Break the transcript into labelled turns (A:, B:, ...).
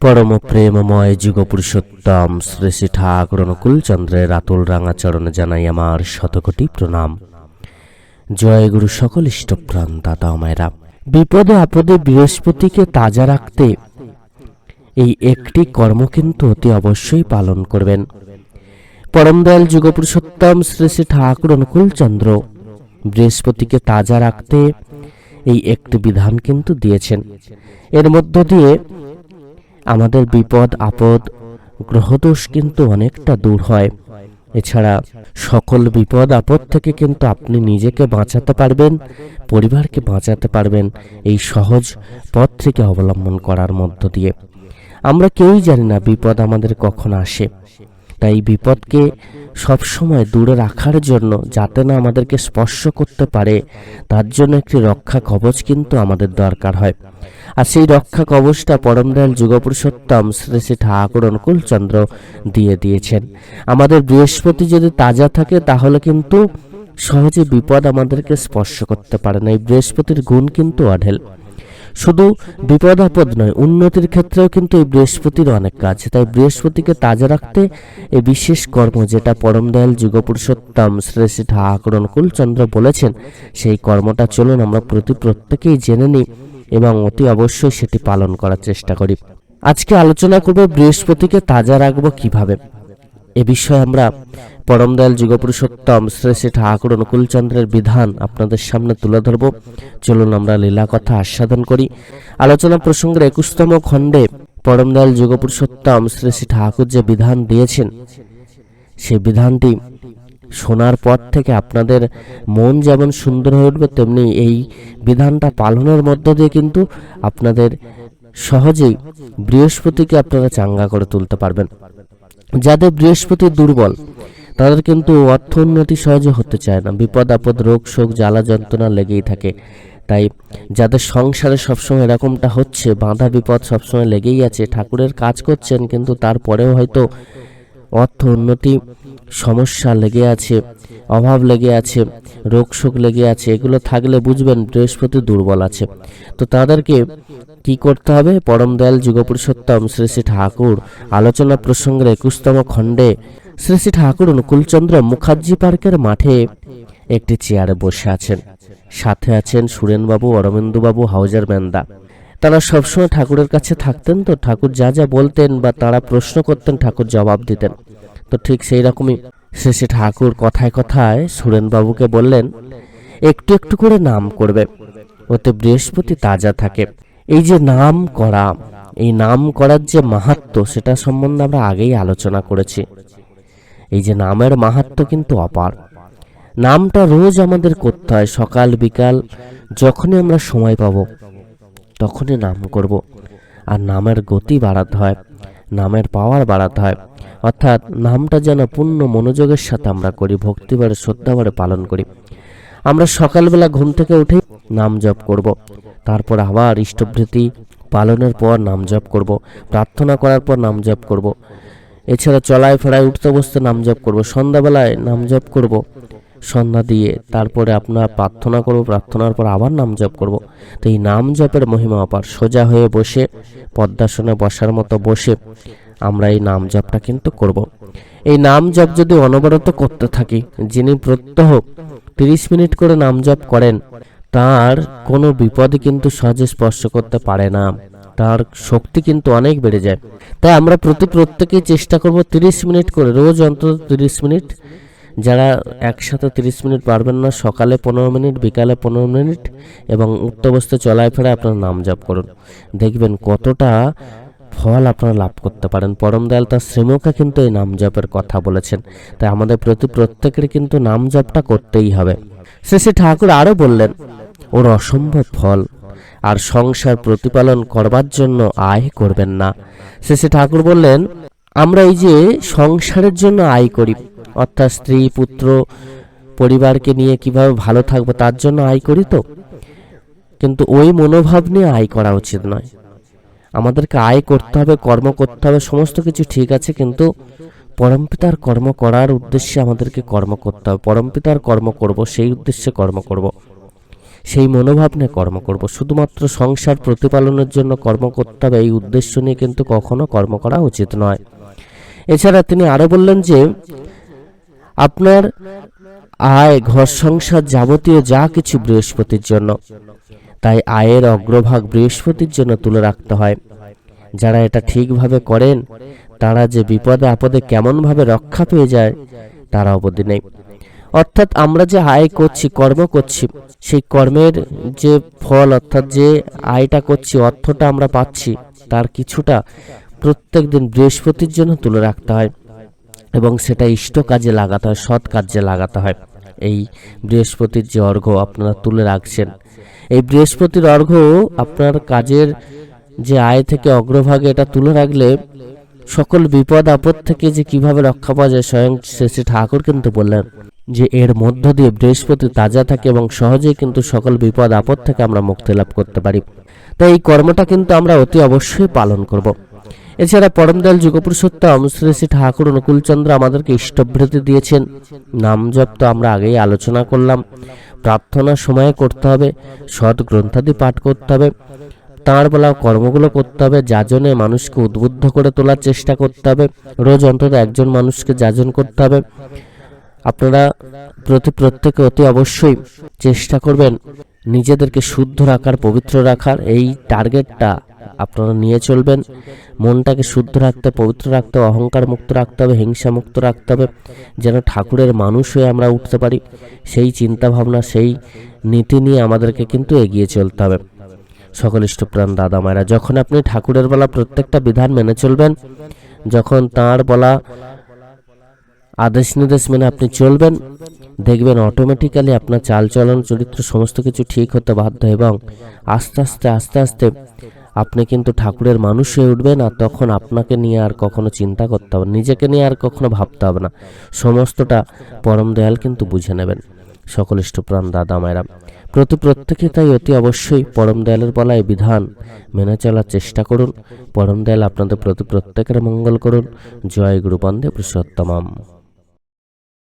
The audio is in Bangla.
A: পরম প্রেমময় যুগ পুরুষোত্তম শ্রী শ্রী ঠাকুর অনুকূল চন্দ্রের আতুল রাঙা চরণে জানাই আমার শতকোটি প্রণাম। জয় গুরু সকল ইষ্টপ্রাণ দাদা মায়েরা। বিপদে আপদে বৃহস্পতিকে তাজা রাখতে এই একটি কর্ম কিন্তু অতি অবশ্যই পালন করবেন। পরম দয়াল যুগ পুরুষোত্তম শ্রী শ্রী ঠাকুর অনুকূল চন্দ্র বৃহস্পতিকে তাজা রাখতে এই একটি বিধান কিন্তু দিয়েছেন। এর মধ্য দিয়ে আমাদের বিপদ, আপদ, গ্রহদোষ কিন্তু অনেকটা দূর হয়। এছাড়া সকল বিপদ, আপদ থেকে কিন্তু আপনি নিজেকে বাঁচাতে পারবেন, পরিবারকে বাঁচাতে পারবেন এই সহজ পথ থেকে অবলম্বন করার মধ্য দিয়ে। আমরা কেউই জানি না বিপদ আমাদের কখন আসে। তাই বিপদকে সবসময় দূরে রাখার জন্য যাতে না আমাদেরকে স্পর্শ করতে পারে, তার জন্য একটি রক্ষা কবচ কিন্তু আমাদের দরকার হয়। আর সেই রক্ষা কবচটা পরম দয়াল যুগপুরুষোত্তম শ্রী শ্রী ঠাকুর অনুকূল চন্দ্র দিয়ে দিয়েছেন। আমাদের বৃহস্পতি যদি তাজা থাকে, তাহলে কিন্তু সহজে বিপদ আমাদেরকে স্পর্শ করতে পারে না। এই বৃহস্পতির গুণ কিন্তু অঢেল। শুধু বিপদ আপদ নয়, উন্নতির ক্ষেত্রেও কিন্তু এই বৃহস্পতির অনেক কাজ। তাই বৃহস্পতিকে তাজা রাখতে এই বিশেষ কর্ম যেটা পরম দয়াল যুগপুরুষোত্তম শ্রী শ্রী ঠাকুর অনুকূল বলেছেন, সেই কর্মটা চলুন আমরা প্রতি প্রত্যেকেই জেনে নিই এবং অতি অবশ্যই সেটি পালন করার চেষ্টা করি। আজকে আলোচনা করব বৃহস্পতিকে তাজা রাখব কীভাবে। এ বিষয়ে আমরা পরম দয়াল যুগপুরুষোত্তম শ্রী শ্রী ঠাকুর অনুকূলচন্দ্রের বিধান আপনাদের সামনে তুলে ধরব। চলুন আমরা লীলা কথা আস্বাদন করি। আলোচনা প্রসঙ্গের একুশতম খণ্ডে পরম দয়াল যুগপুরুষোত্তম শ্রী শ্রী ঠাকুর যে বিধান দিয়েছেন সেই বিধানটি শোনার পর থেকে আপনাদের মন যেমন সুন্দর হয়ে উঠবে, তেমনি এই বিধানটা পালনের মধ্য দিয়ে কিন্তু আপনাদের সহজেই বৃহস্পতিকে আপনারা চাঙ্গা করে তুলতে পারবেন। যাদের বৃহস্পতি দুর্বল, তাদের কিন্তু অর্থ উন্নতি সহজে হতে চায় না। বিপদ, আপদ, রোগ, শোক, জ্বালা, যন্ত্রণা লেগেই থাকে। তাই যাদের সংসারে সবসময় এরকমটা হচ্ছে, বাঁধা বিপদ সবসময় লেগেই আছে, ঠাকুরের কাজ করছেন, কিন্তু তারপরেও হয়তো অর্থ উন্নতি, সমস্যা লেগে আছে, অভাব লেগে আছে, রোগ শোক লেগে আছে, এগুলো থাকলে বুঝবেন বৃহস্পতি দুর্বল আছে। তো তাদেরকে কি করতে হবে? পরম দয়াল যুগপুরুষোত্তম শ্রী শ্রী ঠাকুর আলোচনা প্রসঙ্গের একুশতম খণ্ডে শ্রী শ্রী ঠাকুর অনুকূলচন্দ্র মুখার্জি পার্কের মাঠে একটি চেয়ারে বসে আছেন। সাথে আছেন সুরেনবাবু, অরবিন্দুবাবু হাউজার ম্যান্দা তারা সবসময় ঠাকুরের কাছে থাকতেন তো ঠাকুর যা যা বলতেন বা তারা প্রশ্ন করতেন, ঠাকুর জবাব দিতেন। তো ঠিক সেই রকমই শেষে ঠাকুর কথায় কথায় সুরেনবাবুকে বললেন, একটু একটু করে নাম করবে। ওতে বৃহস্পতি তাজা থাকে। এই যে নাম করা, এই নাম করার যে মাহাত্ম, সেটা সম্বন্ধে আমরা আগেই আলোচনা করেছি। এই যে নামের মাহাত্ম কিন্তু অপার। নামটা রোজ আমাদের করতে হয়, সকাল, বিকাল, যখনই আমরা সময় পাব। তখনই নাম করব আর নামের গতি বাড়াতে হয়, নামের পাওয়ার বাড়াতে হয় অর্থাৎ নামটা যেন পূর্ণ মনোযোগের সাথে আমরা করি ভক্তিবারে শ্রদ্ধাবারে পালন করি আমরা সকালবেলা ঘুম থেকে উঠে নাম জপ করব। তারপর আবার ইষ্টভৃতি পালনের পর নাম জপ করব। প্রার্থনা করার পর নাম জপ করব। এছাড়া চলায় ফেরায় উঠতে বসতে নাম জপ করব সন্ধ্যাবেলায় নাম জপ করব সন্ধ্যা দিয়ে তারপরে আপনার প্রার্থনা করব, প্রার্থনার পর আবার নাম জপ করব। তো এই নাম জপের মহিমা অপার। সোজা হয়ে বসে পদ্মাসনে বসার মতো বসে আমরা এই নাম জপটা কিন্তু করব। এই নাম জপ যদি অনবরত করতে থাকি, যিনি প্রত্যহ তিরিশ মিনিট করে নাম জপ করেন, তার কোনো বিপদ কিন্তু সহজে স্পর্শ করতে পারে না। তার শক্তি কিন্তু অনেক বেড়ে যায়। তাই আমরা প্রতি প্রত্যেকেই চেষ্টা করব তিরিশ মিনিট করে, রোজ অন্তত তিরিশ মিনিট যারা একসাথে তিরিশ মিনিট পারবেন না, সকালে পনেরো মিনিট, বিকালে পনেরো মিনিট এবং উঠতে বসতে চলায় ফেরা আপনার নাম জপ করুন। দেখবেন কতটা ফল আপনারা লাভ করতে পারেন। পরম দয়াল তার শ্রীমুখে কিন্তু এই নাম জপের কথা বলেছেন। তাই আমাদের প্রতি প্রত্যেকের কিন্তু নাম জপটা করতেই হবে। শ্রী শ্রী ঠাকুর আরও বললেন, ওর অসম্ভব ফল আর সংসার প্রতিপালন করবার জন্য আয় করবেন না। শ্রী শ্রী ঠাকুর বললেন, আমরা এই যে সংসারের জন্য আয় করি অর্থাৎ স্ত্রী, পুত্র, পরিবারকে নিয়ে কীভাবে ভালো থাকব তার জন্য আয় করি তো? কিন্তু ওই মনোভাব নিয়ে আয় করা উচিত নয়। আমাদেরকে আয় করতে হবে, কর্ম করতে হবে, সমস্ত কিছু ঠিক আছে, কিন্তু পরমপিতার কর্ম করার উদ্দেশ্যে আমাদেরকে কর্ম করতে হবে। পরমপিতার কর্ম করব, সেই উদ্দেশ্যে কর্ম করব। সেই মনোভাব নিয়ে কর্ম করব। শুধুমাত্র সংসার প্রতিপালনের জন্য কর্ম করতে হবে, এই উদ্দেশ্য নিয়ে কিন্তু কখনো কর্ম করা উচিত নয়। এছাড়া তিনি আরও বললেন যে আপনার আয়, ঘর সংসার যাবতীয় যা কিছু বৃহস্পতির জন্য। তাই আয়ের অগ্রভাগ বৃহস্পতির জন্য তুলে রাখতে হয়। যারা এটা ঠিকভাবে করেন, তারা যে বিপদে আপদে কেমনভাবে রক্ষা পেয়ে যায়, তারা অবধি নেই। অর্থাৎ আমরা যে আয় করছি, কর্ম করছি, সেই কর্মের যে ফল, অর্থাৎ যে আয়টা করছি, অর্থটা আমরা পাচ্ছি, তার কিছুটা প্রত্যেক দিন বৃহস্পতির জন্য তুলে রাখতে হয়। এবং সেটা ইষ্ট কাজে লাগাতে হয়, সৎ কাজে লাগাতে হয়। এই বৃহস্পতির যে অর্ঘ্য আপনারা তুলে রাখছেন, এই বৃহস্পতির অর্ঘ্য আপনার কাজের যে আয় থেকে অগ্রভাগে এটা তুলে রাখলে সকল বিপদ, আপদ থেকে যে কীভাবে রক্ষা পাওয়া যায় স্বয়ং শ্রী শ্রী ঠাকুর কিন্তু বললেন যে এর মধ্য দিয়ে বৃহস্পতি তাজা থাকে এবং সহজেই কিন্তু সকল বিপদ, আপদ থেকে আমরা মুক্তি লাভ করতে পারি। তাই এই কর্মটা কিন্তু আমরা অতি অবশ্যই পালন করব। এছাড়া পরমদয়াল যুগপুরুষোত্তম শ্রী শ্রী ঠাকুর অনুকূলচন্দ্র আমাদেরকে ইষ্টভৃতি দিয়েছেন। নাম জপ তো আমরা আগেই আলোচনা করলাম। প্রার্থনা সময়ে করতে হবে সৎ গ্রন্থাদি পাঠ করতে হবে, তাঁর বলা কর্মগুলো করতে হবে, যাজনে মানুষকে উদ্বুদ্ধ করে তোলার চেষ্টা করতে হবে, রোজ অন্তত একজন মানুষকে যাজন করতে হবে। আপনারা প্রতি প্রত্যেকে অতি অবশ্যই চেষ্টা করবেন নিজেদেরকে শুদ্ধ রাখার, পবিত্র রাখার, এই টার্গেটটা আপনারা নিয়ে চলবেন। মনটাকে শুদ্ধ রাখতে, পবিত্র রাখতে হবে অহংকার মুক্ত রাখতে হবে, হিংসা মুক্ত রাখতে হবে, যেন ঠাকুরের মানুষ হয়ে আমরা উঠতে পারি। সেই চিন্তা ভাবনা সেই নীতি নিয়ে আমাদেরকে কিন্তু এগিয়ে চলতে হবে। সকল ইষ্টপ্রাণ দাদা মায়েরা, যখন আপনি ঠাকুরের বলা প্রত্যেকটা বিধান মেনে চলবেন, যখন তাঁর বলা আদেশ নির্দেশ মেনে আপনি চলবেন, দেখবেন অটোমেটিক্যালি আপনার চালচলন, চরিত্র সমস্ত কিছু ঠিক হতে বাধ্য এবং আস্তে আস্তে আস্তে আস্তে আপনি কিন্তু ঠাকুরের মানুষ হয়ে উঠবেন আর তখন আপনাকে নিয়ে আর কখনো চিন্তা করতে হবে নিজেকে নিয়ে আর কখনো ভাবতে হবে না। সমস্তটা পরম দয়াল কিন্তু বুঝে নেবেন। সকল ইষ্টপ্রাণ দাদা মায়েরা, প্রতি প্রত্যেকে তাই অতি অবশ্যই পরম দয়ালের বলা এই বিধান মেনে চলার চেষ্টা করুন। পরম দয়াল আপনাদের প্রতি প্রত্যেকের মঙ্গল করুন। জয় গুরু বন্দে পুরুষোত্তমাম।